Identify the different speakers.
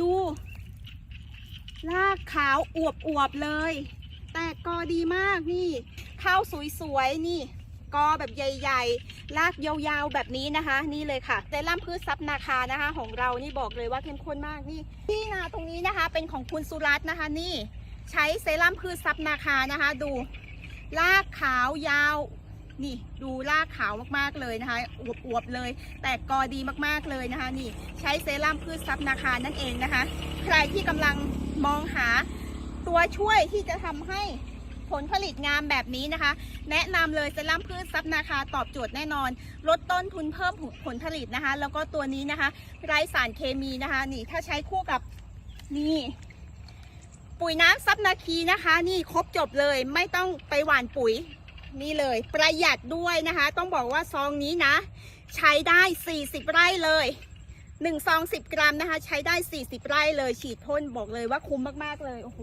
Speaker 1: ดูรากขาวอวบอวบๆเลย แต่กอดีมากนี่ ข้าวสวยๆ นี่กอแบบใหญ่ๆ รากยาวๆ แบบนี้นะคะ นี่เลยค่ะเซรั่มพืชซับนาคานะคะ ของเรานี่บอกเลยว่าเข้มข้นมากนี่ที่นาตรงนี้นะคะ เป็นของคุณสุรัตน์นะคะ นี่ ใช้เซรั่มพืชซับนาคานะคะ ดู รากขาวยาว นี่ดูรากขาวมากๆเลยนะคะอวบๆเลย แต่กอดีมากๆเลยนะคะ นี่ใช้เซรั่มพืชซับนาคานั่นเองนะคะ ใครที่กำลังมองหาตัวช่วยที่จะทำให้ผลผลิตงามแบบนี้นะคะ แนะนำเลยเซรั่มพืชซับนาคาตอบโจทย์แน่นอน ลดต้นทุนเพิ่มผลผลิตนะคะ แล้วก็ตัวนี้นะคะ ไร้สารเคมีนะคะ นี่ถ้าใช้คู่กับนี่ปุ๋ยน้ำซับนาคีนะคะ นี่ครบจบเลยไม่ต้องไปหว่านปุ๋ย นี่เลย ประหยัดด้วยนะคะ ต้องบอกว่าซองนี้นะ ใช้ได้ 40 ไร่เลย1ซอง10 กรัมนะคะ ใช้ได้ 40 ไร่เลย ฉีดพ่นบอกเลยว่าคุ้มมาก ๆ เลย โอ้โห